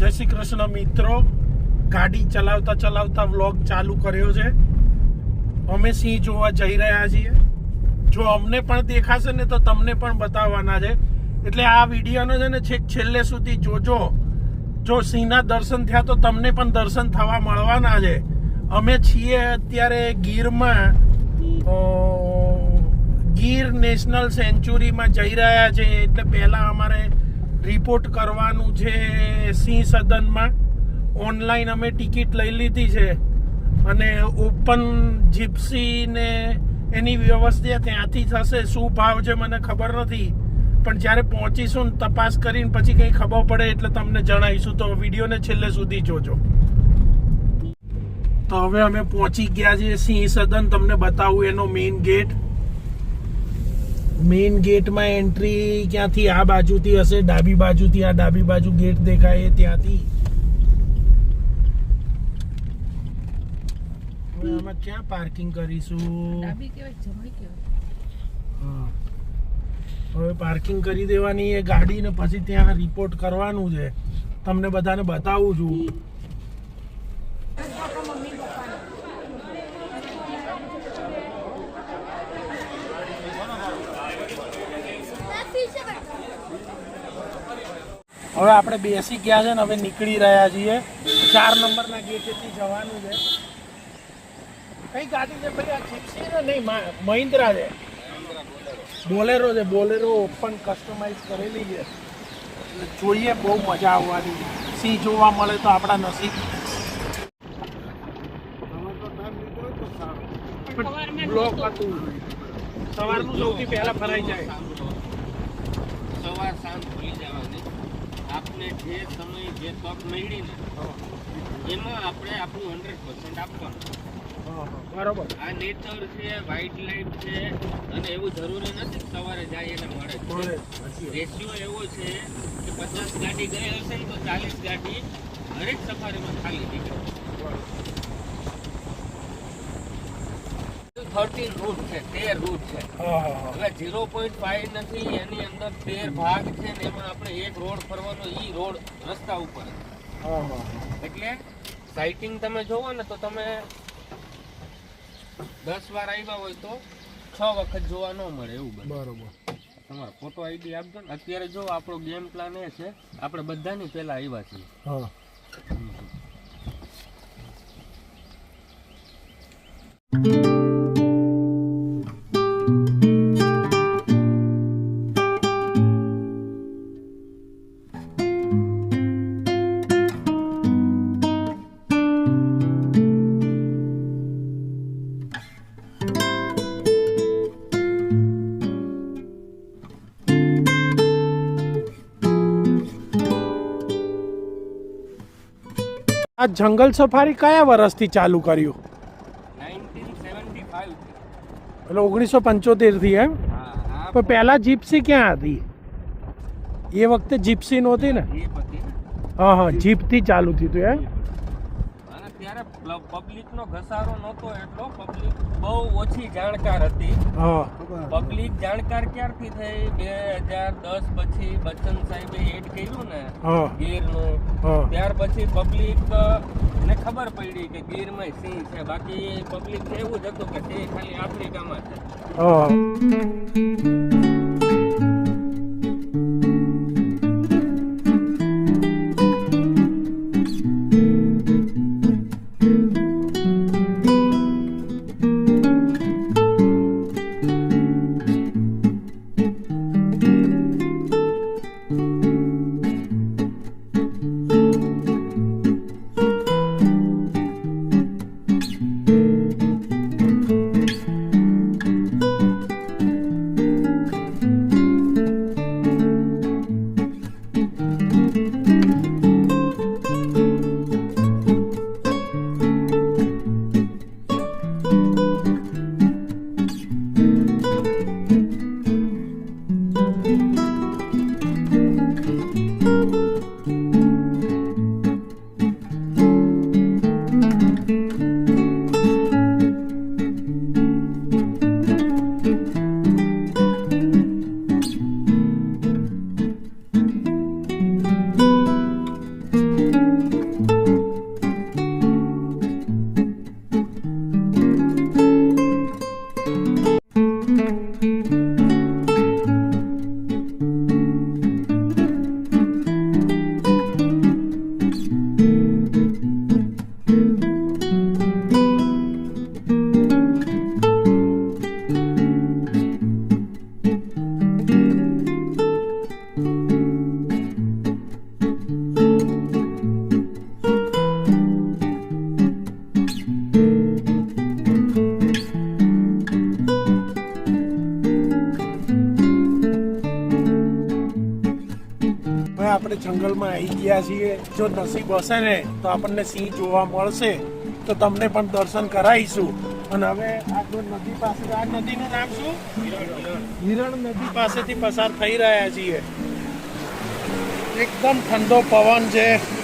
જય શ્રી કૃષ્ણ મિત્રો. ગાડી ચલાવતા ચલાવતા વ્લોગ ચાલુ કર્યો છે. અમે સિંહ જોવા જઈ રહ્યા છીએ. જો અમને પણ દેખાશે ને તો તમને પણ બતાવવાના છે. એટલે આ વિડીયોનો છે ને છેક છેલ્લે સુધી જોજો. જો સિંહના દર્શન થયા તો તમને પણ દર્શન થવા મળવાના છે. અમે છીએ અત્યારે ગીરમાં ગીર નેશનલ સેન્ચુરીમાં જઈ રહ્યા છે એટલે પહેલાં અમારે રિપોર્ટ કરવાનું છે સિંહ સદનમાં. ઓનલાઈન અમે ટિકિટ લઈ લીધી છે. અને ઓપન જીપ્સી ને એની વ્યવસ્થા ત્યાંથી થશે. શું ભાવ છે મને ખબર નથી. પણ જ્યારે પહોંચીશું ને તપાસ કરીને પછી કંઈ ખબર પડે એટલે તમને જણાવીશું. તો વિડીયોને છેલ્લે સુધી જોજો. તો હવે અમે પહોંચી ગયા છીએ સિંહ સદન. તમને બતાવું એનો મેઇન ગેટ મેઇન ગેટમાં એન્ટ્રી ક્યાંથી આ બાજુથી હશે ડાબી બાજુથી આ ડાબી બાજુ ગેટ દેખાય ત્યાંથી. આમાં ક્યાં પાર્કિંગ કરીશું. હવે પાર્કિંગ કરી દેવાની એ ગાડી ને પછી ત્યાં રિપોર્ટ કરવાનું છે. તમને બધાને બતાવું છું. હવે આપણે બેસી ગયા છે ને હવે નીકળી રહ્યા છીએ. ચાર નંબરના ગેટેથી જવાનું છે. કઈ ગાડી છે ભાઈ? આ જીપ્સી ને? નહીં મહિન્દ્રા છે. બોલેરો છે. બોલેરો ઓપન કસ્ટમાઇઝ કરેલી છે. જોઈએ બહુ મજા આવવાની સી જોવા મળે તો આપણા નસીબ. સવારનું સૌથી પહેલા ફરાઈ જાય. સવાર સાંજ ભૂલી જવાની. આપને જે સમય જે તક મળી ને એમાં આપણે આપણું હંડ્રેડ પર્સન્ટ આપવાનું. બરોબર. આ નેચર છે વ્હાઇટ લાઈફ છે અને એવું જરૂરી નથી સવારે જાય એને મળે મળે રેશિયો એવો છે કે પચાસ ગાડી ગઈ હશે ને તો ચાલીસ ગાડી હરેક સફારીમાં ખાલી નીકળે થર્ટીન રૂટ છે તેર રૂટ છે. હવે ઝીરો પોઈન્ટ ફાઈવ નથી એની અંદર તેર ભાગ છે ને એમાં આપણે એક રોડ ફરવાનો ઈ રોડ રસ્તા ઉપર એટલે સાઇટિંગ તમે જોવો ને તો તમે દસ વાર આવ્યા હોય તો છ વખત જોવા ન મળે એવું બને. બરોબર. તમારો ફોટો આઈડી આપજો ને. અત્યારે જો આપણો ગેમ પ્લાન એ છે આપણે બધાની પહેલા આવ્યા છીએ. આ જંગલ સફારી કયા વર્ષથી ચાલુ કર્યું? નાઇન્ટીન સેવન્ટી ફાઈવ એટલે ઓગણીસો પંચોતેરથી એમ? હા આ પણ પહેલા જીપ્સી ક્યાં હતી? એ વખતે જીપ્સી નહોતી ને? એ બધી હા હા જીપથી ચાલુ થયું હતું એમ? અને ત્યારે પબ્લિક નો ઘસારો નહોતો એટલો પબ્લિક બહુ ઓછી જાણકાર હતી. પબ્લિક જાણકાર ક્યારથી થઈ? બે હજાર દસ પછી બચ્ચન સાહેબે એડ કર્યું ને ગીરનું. ત્યાર પછી પબ્લિક ને ખબર પડી કે ગીરમાં સિંહ છે. બાકી પબ્લિક એવું જ હતું કે સિંહ ખાલી આફ્રિકામાં છે. જંગલમાં આવી ગયા છીએ. જો નસીબ હશે ને, તો આપણને સિંહ જોવા મળશે. તો તમને પણ દર્શન કરાવીશું. અને હવે આ જો નદી પાસે, આ નદીનું નામ શું? હિરણ નદી પાસેથી પસાર થઈ રહ્યા છીએ. એકદમ ઠંડો પવન છે.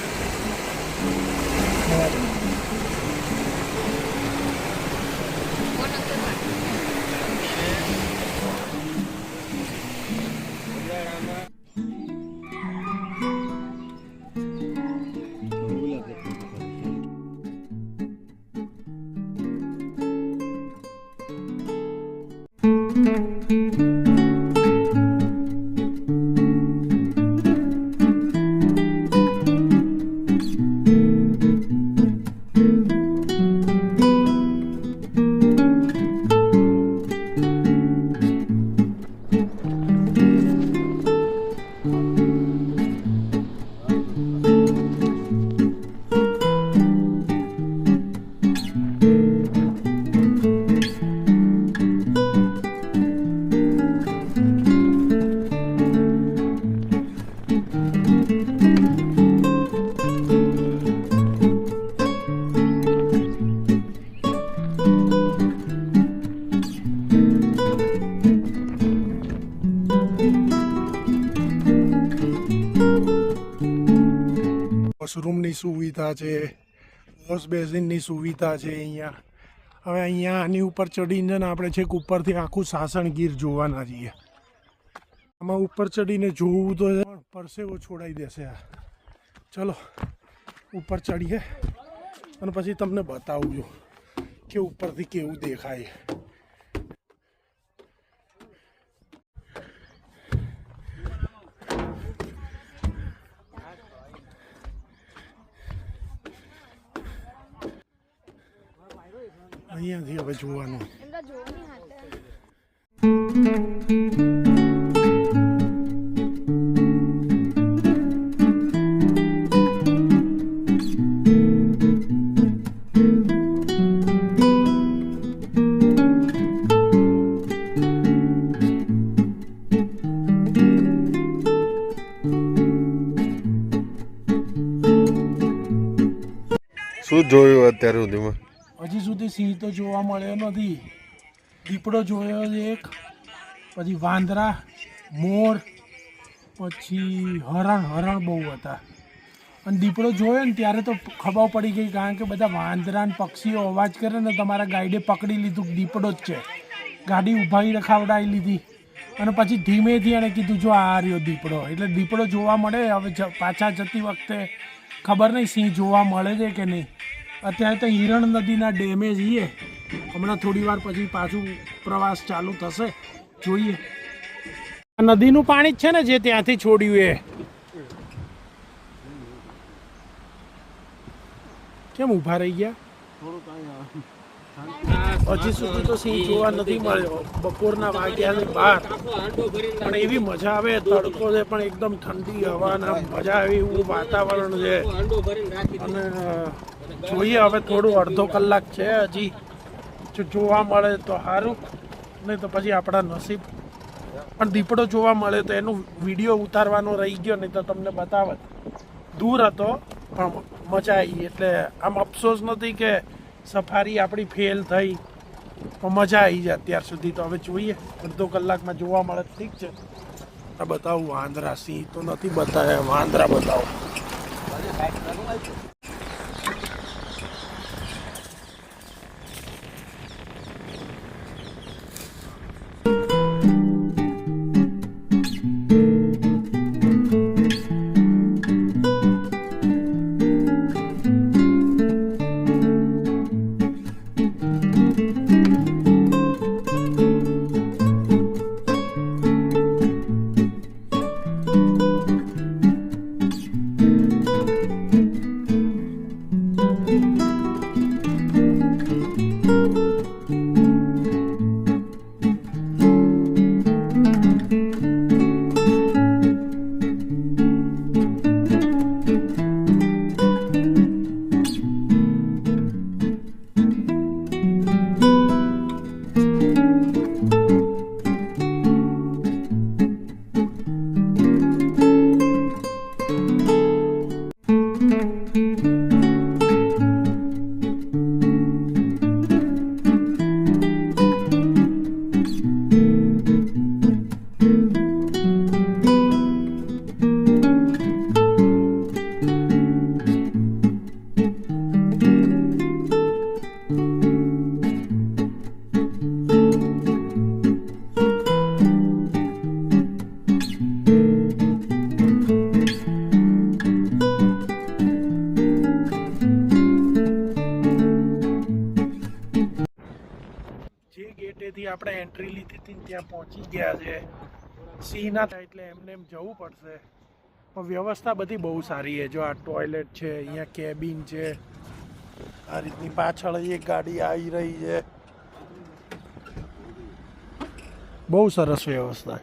વોશરૂમની સુવિધા છે વોશ બેસિનની સુવિધા છે અહીંયા. હવે અહીંયા આની ઉપર ચડીને ને આપણે છેક ઉપરથી આખું સાસણગીર જોવાના છીએ. આમાં ઉપર ચડીને જોવું તો પરસેવો છોડાઈ દેશે ચલો, ઉપર ચડીએ અને પછી તમને બતાવું છું કે ઉપરથી કેવું દેખાય. અહીંયાથી હવે જોવાનું. શું જોયું અત્યાર સુધીમાં? હજી સુધી સિંહ તો જોવા મળ્યો નથી. દીપડો જોયો એક, પછી વાંદરા, મોર, પછી હરણ હરણ બહુ હતા. અને દીપડો જોયો ને ત્યારે તો ખબર પડી ગઈ કારણ કે બધા વાંદરાને પક્ષીઓ અવાજ કરે ને તમારા ગાઈડે પકડી લીધું, દીપડો જ છે. ગાડી ઉભાઈ રખાવડાવી લીધી. અને પછી ધીમેથી એણે કીધું, જો આ રહ્યો દીપડો. એટલે દીપડો જોવા મળે, હવે પાછા જતી વખતે ખબર નહીં સિંહ જોવા મળે છે કે નહીં. અત્યારે તો હિરણ નદીના ડેમે જઈએ. હમણાં થોડી વાર પછી પાછું પ્રવાસ ચાલુ થશે. જોઈએ. નદીનું પાણી જ છે ને જે ત્યાંથી છોડ્યું એ? કેમ ઊભા રહી ગયા? હજી સુધી તો સિંહ જોવા નથી મળ્યો. બપોરના વાગ્યાની બહાર. પણ એવી મજા આવે, તડકો છે, પણ એકદમ ઠંડી હવાના મજા આવે, એવું વાતાવરણ છે. અને જોઈએ હવે થોડું અડધો કલાક છે હજી. જો જોવા મળે તો સારું. નહીં તો પછી આપણા નસીબ. પણ દીપડો જોવા મળે તો એનો વીડિયો ઉતારવાનો રહી ગયો, નહીં તો તમને બતાવત. દૂર હતો, પણ મજા આવી. એટલે આમ અફસોસ નથી કે સફારી આપણી ફેલ થઈ, તો મજા આવી જાય અત્યાર સુધી તો. હવે જોઈએ, અડધો કલાકમાં જોવા મળે ઠીક છે. આ બતાવું, વાંદરા સિંહ તો નથી બતાવ્યા, વાંદરા બતાવો. ત્યાં પહોંચી ગયા છે. સિંહ ના થાય એટલે એમને એમ જવું પડશે. પણ વ્યવસ્થા બધી બહુ સારી છે. જો આ ટોયલેટ છે, અહીંયા કેબિન છે. આ રીતની પાછળ એક ગાડી આવી રહી છે. બહુ સરસ વ્યવસ્થા